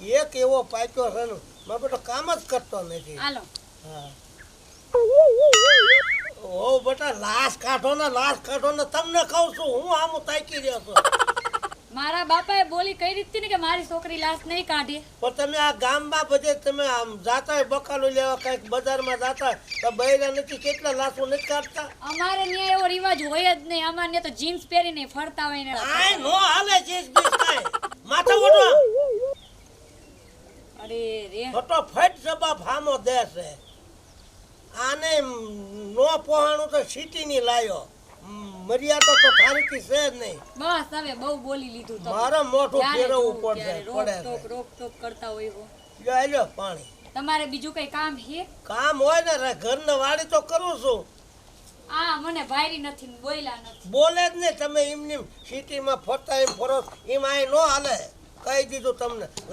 એક એવો પાક્યો છે ને મારો બેટો કામ જ કરતો નથી. હા. ઓ બેટા લાશ કાઢો ને લાશ કાઢો ને તમને કહું છું હું આમ તાકી રહ્યો છું. મારા બાપાએ બોલી કઈ રીતથી ને કે મારી છોકરી લાશ નહીં કાઢી. પણ તમે આ ગામમાં બધે તમે આમ જાતા હોય બકાલો લેવા કંઈક બજારમાં જાતા તો બૈરા નથી કેટલા લાશો નથી કાઢતા? અમારે ત્યાં એવો રિવાજ હોય જ નહીં. અમારે તો જીન્સ પહેરીને ફરતા હોય ને. આ નો હાલે જીન્સ બીજ કાંઈ. માથા ઓઢો. રે ફટો ફટ જવાબ હામો દે આને નો પોહાણું તો સિટીની લાયો. મર્યાદા તો ખારકી છે જ નહીં. બસ હવે બહુ બોલી લીધું તમે. મારે મોઢું ફેરવવું પડશે પડે રોકટોક છે. રોકટોક કરતા હોય હો. લ્યો લ્યો પાણી. તમારે બીજું કઈ કામ છે? કામ હોય ને ઘર ઘરને વાડી તો કરું છું. આ મને ભાયરી નથી બોલ્યા નથી. બોલે જ ને તમે એમની સિટીમાં ફરતા એમ ફરો એમ આય નો હાલે. કહી દીધું તમને.